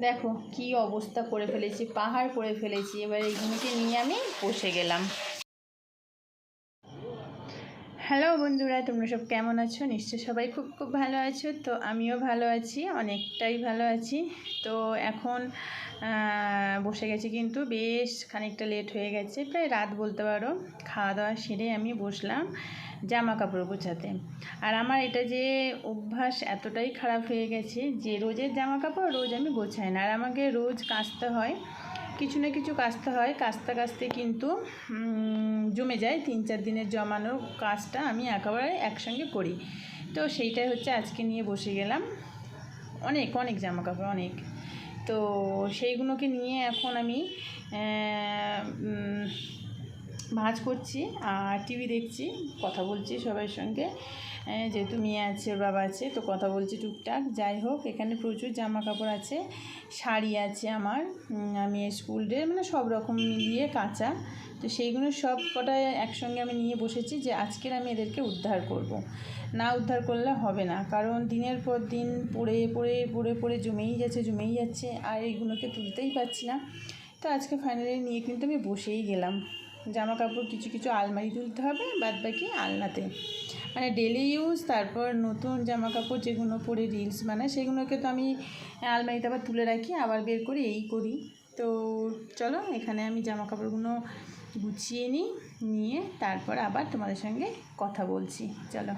দেখো কি অবস্থা করে ফেলেছি পাহাড় করে ফেলেছি। এবার এইগুলোকে নিয়ে আমি বসে গেলাম। হ্যালো বন্ধুরা, তোমরা সব কেমন আছো? নিশ্চয় সবাই খুব খুব ভালো আছো। তো আমিও ভালো আছি, অনেকটাই ভালো আছি। তো এখন বসে গেছি কিন্তু বেশ খানিকটা লেট হয়ে গেছে, প্রায় রাত বলতে পারো। খাওয়া দাওয়া সেরে আমি বসলাম জামা কাপড় গোছাতে। আর আমার এটা যে অভ্যাস এতটাই খারাপ হয়ে গেছে যে রোজের জামা কাপড় রোজ আমি গোছাই না। আর আমাকে রোজ কাচতে হয় কিছু না কিছু কাচতে হয় কাচতে কাচতে কিন্তু জমে যায়। তিন চার দিনের জমানো কাজটা আমি একেবারে একসঙ্গে করি। তো সেইটাই হচ্ছে আজকে নিয়ে বসে গেলাম। অনেক অনেক জামা কাপড় অনেক। তো সেইগুলোকে নিয়ে এখন আমি ভাঁজ করছি, আর টিভি দেখছি, কথা বলছি সবার সঙ্গে। যেহেতু মেয়ে আছে, ওর বাবা আছে, তো কথা বলছি টুকটাক। যাই হোক, এখানে প্রচুর জামা কাপড় আছে, শাড়ি আছে আমার। আমি স্কুল ড্রেস মানে সব রকম মিলিয়ে কাঁচা। তো সেইগুলো সব কটা একসঙ্গে আমি নিয়ে বসেছি যে আজকের আমি এদেরকে উদ্ধার করব। না উদ্ধার করলে হবে না, কারণ দিনের পর দিন পড়ে পড়ে পড়ে পড়ে জমেই যাচ্ছে জমেই যাচ্ছে, আর এইগুলোকে তুলতেই পারছি না। তো আজকে ফাইনালি নিয়ে কিন্তু আমি বসেই গেলাম। জামা কাপড় কিছু কিছু আলমারি তুলতে হবে বাদ বাকি আলনাতে। মানে ডেলি ইউজ তারপর নতুন জামা কাপড় যেগুলো পরে রিলস বানায় সেগুলোকে তো আমি আলমারিতে আবার তুলে রাখি, আবার বের করি এই করি। তো চলো, এখানে আমি জামা কাপড়গুলো গুছিয়ে নিই, নিয়ে তারপর আবার তোমাদের সঙ্গে কথা বলছি। চলো।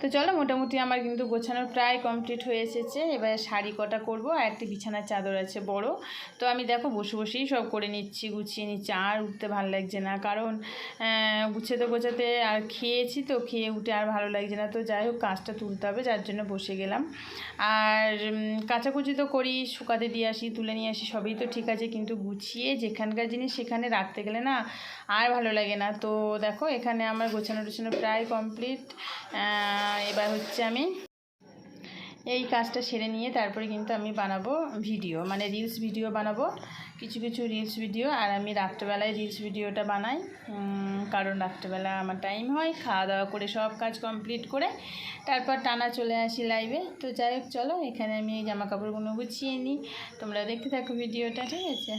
তো চলো মোটামুটি আমার কিন্তু গোছানোর প্রায় কমপ্লিট হয়ে এসেছে। এবার শাড়ি কটা করব আর একটি বিছানার চাদর আছে বড়। তো আমি দেখো বসে বসেই সব করে নিচ্ছি, গুছিয়ে নিচ্ছি। আর উঠতে ভালো লাগছে না কারণ গুছাতে গোছাতে আর খেয়েছি তো, খেয়ে উঠে আর ভালো লাগছে না। তো যাই হোক কাজটা তুলতে হবে, যার জন্য বসে গেলাম। আর কাচাকুচি তো করি, শুকাতে দিয়ে আসি, তুলে নিয়ে আসি, সবই তো ঠিক আছে। কিন্তু গুছিয়ে যেখানকার জিনিস সেখানে রাখতে গেলে না আর ভালো লাগে না। তো দেখো, এখানে আমার গোছানো টোছানো প্রায় কমপ্লিট এবার হচ্ছে আমি এই কাজটা সেরে নিয়ে তারপরে কিন্তু আমি বানাবো ভিডিও। মানে রিলস ভিডিও বানাবো, কিছু কিছু রিলস ভিডিও আর আমি রাত্রেবেলায় রিলস ভিডিওটা বানাই। কারণ রাত্রেবেলা আমার টাইম হয় খাওয়া দাওয়া করে সব কাজ কমপ্লিট করে তারপর টানা চলে আসি লাইভে তো যাই হোক, চলো, এখানে আমি জামা কাপড়গুলো গুছিয়ে নিই। তোমরা দেখতে থাকো ভিডিওটা, ঠিক আছে?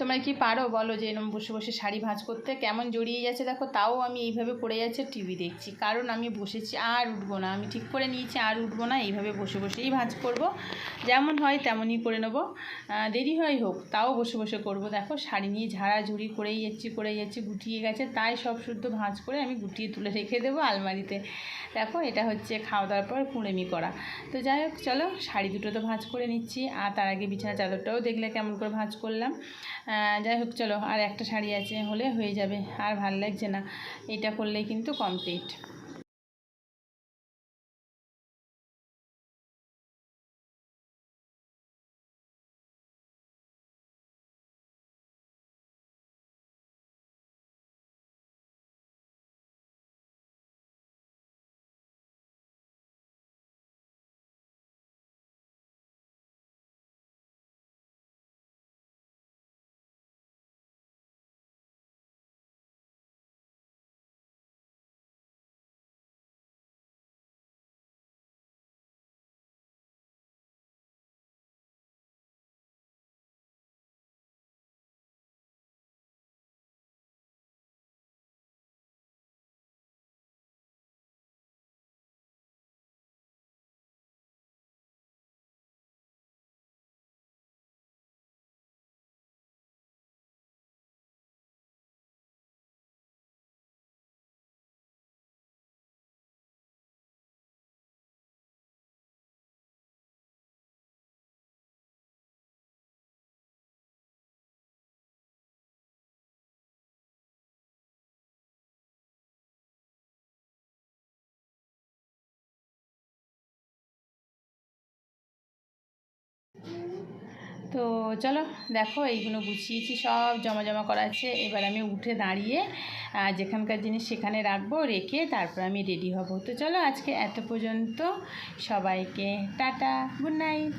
তোমরা কি পারো? বলো যে এরকম বসে বসে শাড়ি ভাঁজ করতে। কেমন জড়িয়ে যাচ্ছে দেখো, তাও আমি এইভাবে পড়ে যাচ্ছে টিভি দেখছি। কারণ আমি বসেছি, আর উঠবো না। আমি ঠিক করে নিয়েছি, আর উঠবো না। এইভাবে বসে বসেই ভাঁজ করব। যেমন হয় তেমনই করে নেব। দেরি হয় হোক, তাও বসে বসে করব। দেখো, শাড়ি নিয়ে ঝাড়াঝুড়ি করেই যাচ্ছি করেই যাচ্ছি, গুটিয়ে গেছে। তাই সব শুদ্ধ ভাঁজ করে আমি গুটিয়ে তুলে রেখে দেবো আলমারিতে। দেখো, এটা হচ্ছে খাওয়া দাওয়ার পর কুড়েমি করা। তো যাই হোক, চলো, শাড়ি দুটো তো ভাঁজ করে নিচ্ছি। আর তার আগে বিছানা চাদরটাও দেখলে কেমন করে ভাঁজ করলাম। যাই হোক, চলো, আর একটা শাড়ি আছে হলে হয়ে যাবে, আর ভালো লাগছে না। এটা করলেই কিন্তু কমপ্লিট তো চলো দেখো, এইগুলো গুছিয়েছি, সব জমা জমা করা আছে। এবার আমি উঠে দাঁড়িয়ে যেখানকার জিনিস সেখানে রাখব, রেখে তারপর আমি রেডি হব। তো চলো আজকে এত পর্যন্ত সবাইকে টাটা গুড নাইট